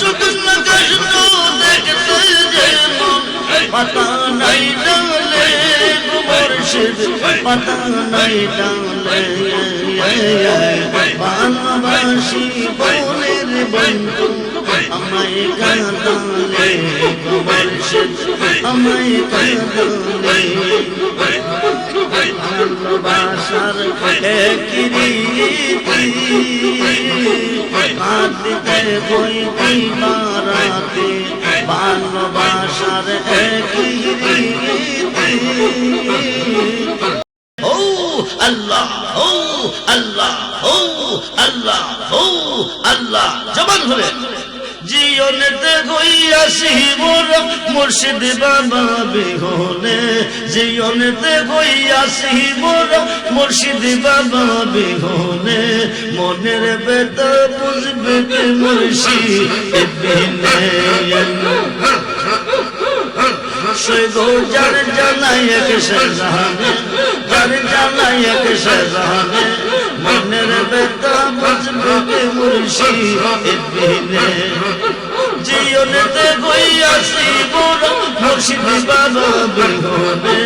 শুকনো কৃষ্ণ দেখতে পাতা নাই ডালে মুর্শিদ পাতা ডালে বানবাসী বনের বন্ধু আমায় কাঁদালে মুর্শিদ কাঁদালে ভালোবাসার একই রীতি আল্লাহ, ও আল্লাহ ও আল্লাহ ও আল্লাহ। জবান হলে জীবনেতে গইয়াছি মোর মুর্শিদ বাবা বিহনে। জীবনেতে গইয়াছি মোর মুর্শিদ বাবা বিহনে। মনের বেতা বুঝবে মুর্শিদ বিনে সই গো যার জানাই এক সাজানে যার জানাই এক সাজানে মনের বেতা বুঝবে কে মুর্শিদ বিনে জীবনেতে গইয়াছি মোর মুর্শিদ বাবা বিহনে।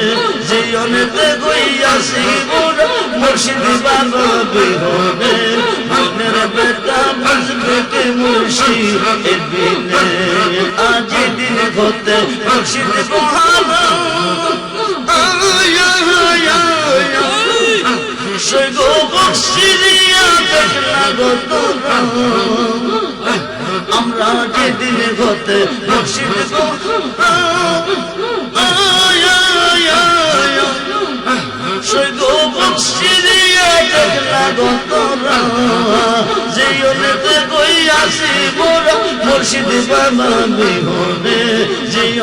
জীবনেতে গইয়াছি মোর মুর্শিদ বাবা বিহনে। মনের বেতা বুঝবে কে মুর্শিদ বিনে আজ বহানা সে গো বক্সিরিয়া দেখলা গো আমরা যেদিন হতে আসি মোরা মুর্শিদ বাবা বিহনে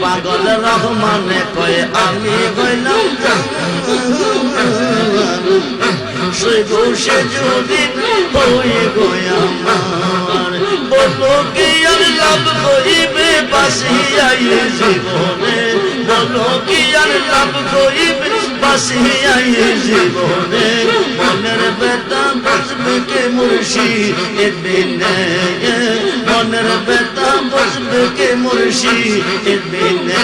পাগল রহমানে কয়ে আমি হইলাম সে করিবে বাসিয়াই জীবনে? বলো কি আর লাভ করিবে বাসিয়াই জীবনে মনের বেতা বসবে কে মুর্শিদ দিনে মনের বেতা বসবে কে মুর্শিদ দিনে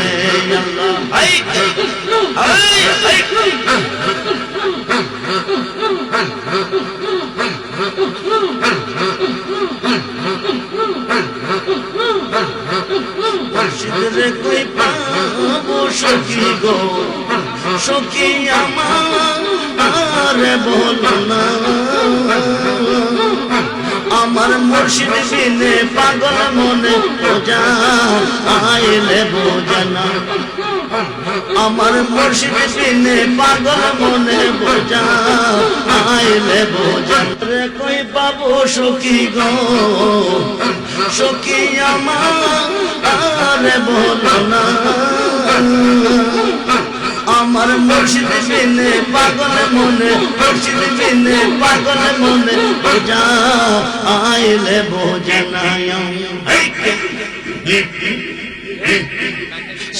আল্লাহ। হাই হাই হাই মুর্শিদরে কই পাবো সখী গো? সখী পাগল মনে বোঝা আইলে বোঝানা আমার মুর্শিদ বিনে পাগল মনে বোঝা আইলে বোঝা রে কই পাবো সখী গো? সখী আমার বলো না। আমার মুর্শিদ বিনে পাগল মনে, মুর্শিদ বিনে পাগল মনে, বোঝা আইলে বোঝা নাই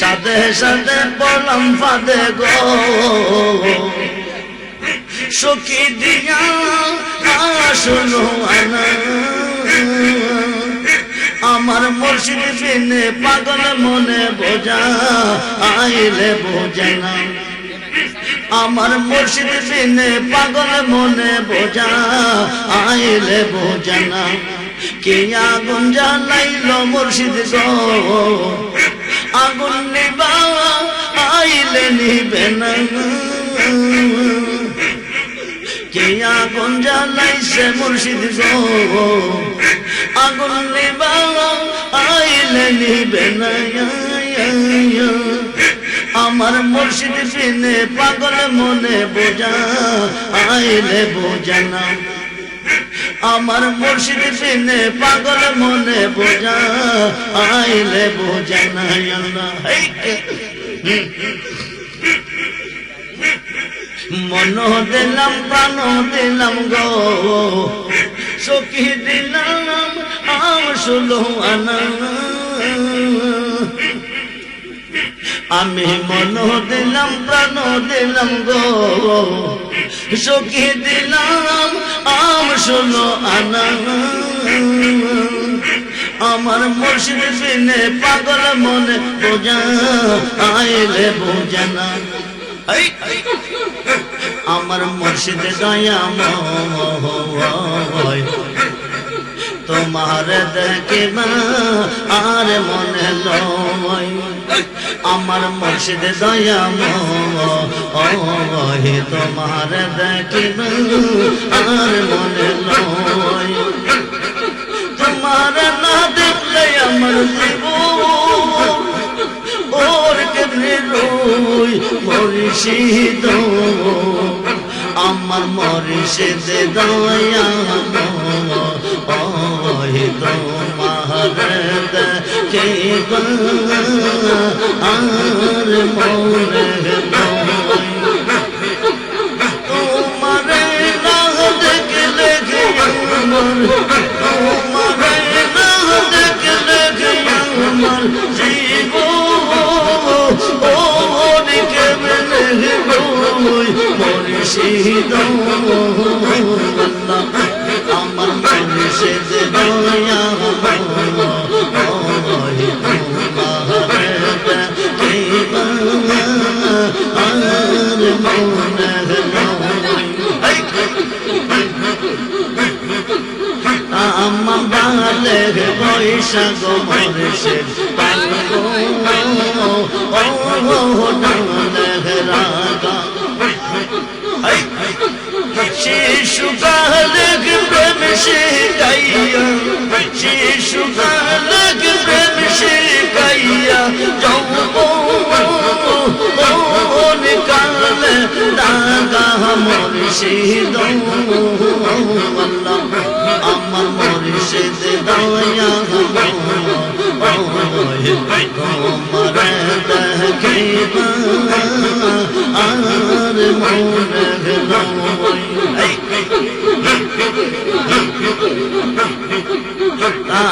সাথে সাথে বললাম, ফাদে গো। সখী দিয়া শুনো আমার মুর্শিদ বিনে পাগল মনে বোঝা, আইলে বোঝে আমার মুর্শিদ বিনে পাগল মনে বোঝা, আইলে বোঝে কে আগুন জ্বালাইল মুর্শিদ গো? আগুন নিবা, আইলে নিবে না। কে আগুন জ্বালাইছে মুর্শিদ গো? আগুন নিবা নিবে আমার মুর্শিদ ফিনে পাগল মনে বোঝা আইলে বোঝা না। আমার মুর্শিদ বিনে পাগল মনে বোঝা আইলে বোঝা না। আল্লাহ হেই, হুম। মন দিলাম প্রাণ দিলাম গো। সখী দিলাম আম শুলো আনা। আমি মন দিলাম প্রাণ দিলাম গো। সখী দিলাম আম শুলো আনা। আমার মুর্শিদ বিনে পাগল মনে বোঝা আইলে বোঝা না। এই, এই, আমার মুর্শিদ দয়া দয়াময় তোমার দেখিবা আর মনে লয় আমার মুর্শিদ দয়াময় তোমার দেখিবা আর মনে লয় তোমার না দেখলে আমার জীবন ওর কেমনে রই, মরিষিদ। আমার মরিষিদ দয়া ওই তোমার দেখে আর মরে লয় তোমারে না দেখলে তোমারে না দেখলে আমার জীব ও দিকে মেলে বই মরিষিদ আমার আর মনে লয় আমার বালে বৈশাখ মরেশের পাগো ও ডালে রাগা শিশুকাল প্রেম সে গাইয়া শিশুকাল প্রেম সে গাইয়া যৌবন কালে দাগা মুর্শিদ আল্লাহ আমার মুর্শিদ দয়া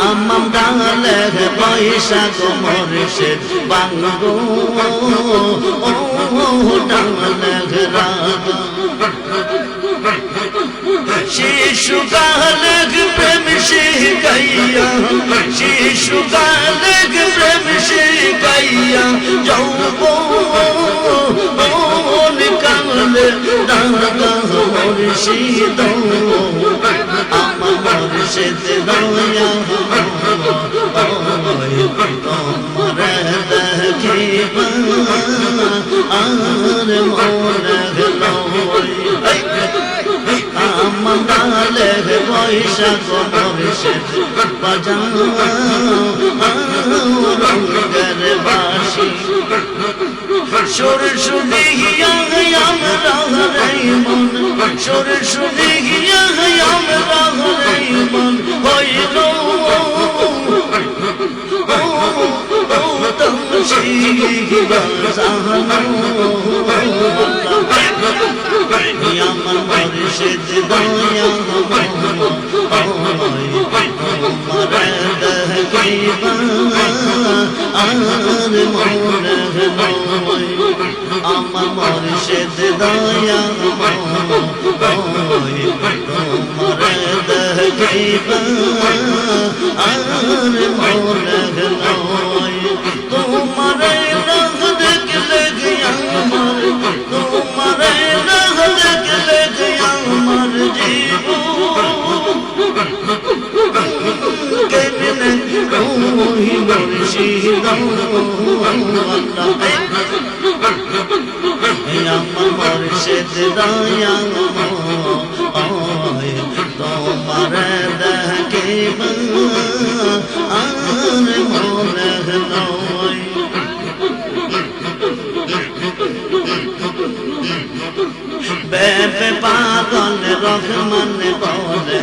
আমার ডালে পয়সা গোমর সে বাঙ্গো ও ডালে রাগা শিশু কালক গাইয়া শিশু কালক প্রেম সে গাইয়া যৌব কালে দাদা মুর্শিদ আমার মনে আমার ডালে বৈশাখ মরিষের বাজাও রঙের বাসি সুর শুনিয়া আমরা হরাই মন সুর শুনিয়া আমরা হরাই মন হইল আমার মরিষেদ দয়া আর মনে আমার মর্ষেদ দয়া তোমার দেখিবা আর মনে মুর্শিদ আমার দয়া তোমার দেখিব আর মনে নয় বেবে পাগল রহমান বলে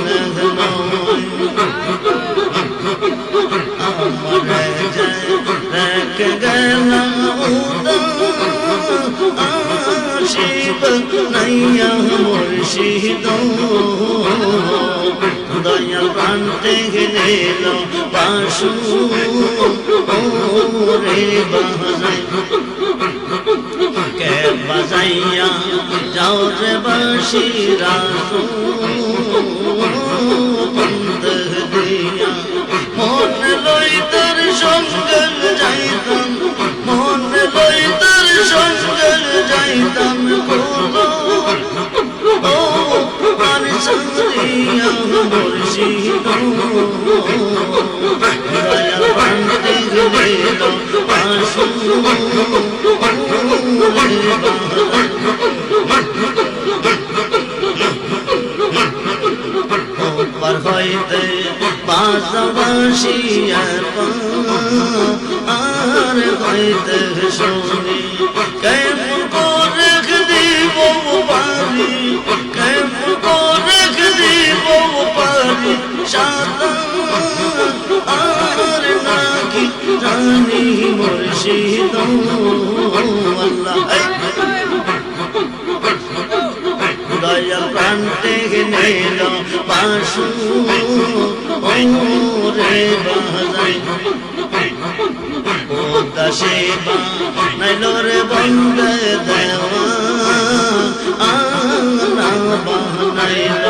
নাইয়া মুর্শিদ। দয়াল প্রান্তে গেল পাশু রে বাজাইয়া যাও রে বাসি রাসু। বন্ধ দিয়া বাসবাসিয়া আর হইতে শুনি। কেমন করে দিব পারি, কেমন করে দিব পারি, সাদা আর নাকি জানি মুর্শিদ। গেল পাশু রে বাজাই। দাসে নাইল রে বন্দে দেওয়া, আনা বানাইল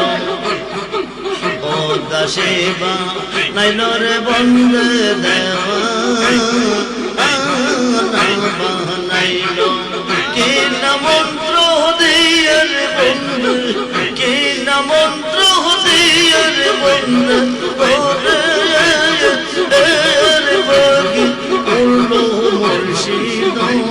ও দাসে নাইল রে বন্দে দেওয়া, আনা বানাইল কে না মন্ত্র দিয়ে বন্ধু মন্ত্র দিয়ে মুর্শিদ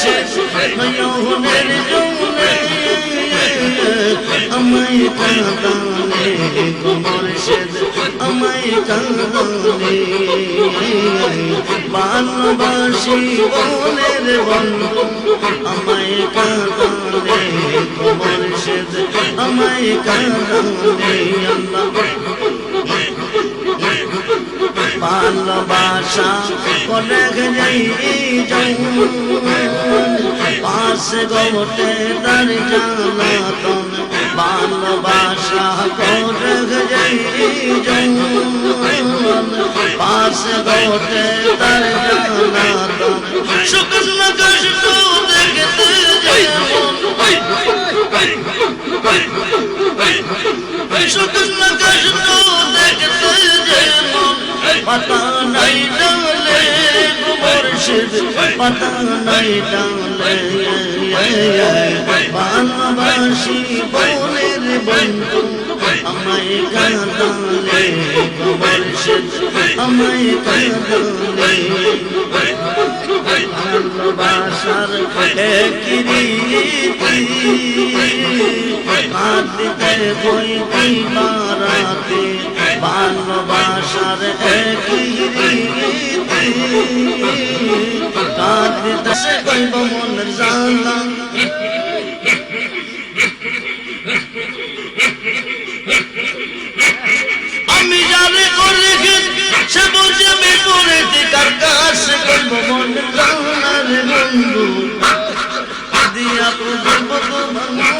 सेज मैयो झूले मैयो होले আমায় কাঁদালে গোমর্শিদ আমায় কাঁদালে। ভালোবাসি বনের বন্ধু আমায় কাঁদালে গোমর্শিদ আমায় কাঁদালে। আল্লাহ ভালোবাসা যাই পাশ গোটে তার জানাতন ভালোবাসা যাই পাশ ঘটে তার জানা শুকন কষ্ট দেখতে যেমন। পাতা নাই ডালে ভালোবাসি বোনের বন্ধু আমায় কাঁদালে আমায় কাঁদালে ভালোবাসার কাঁদতে বই মারাতে ভালোবাসার কাঁদতে কইব মন জানা আমি জানি করে সে বুঝে আমি করে কার কাছ করব মন জানার বন্ধু। দিয়া পুজব ওলা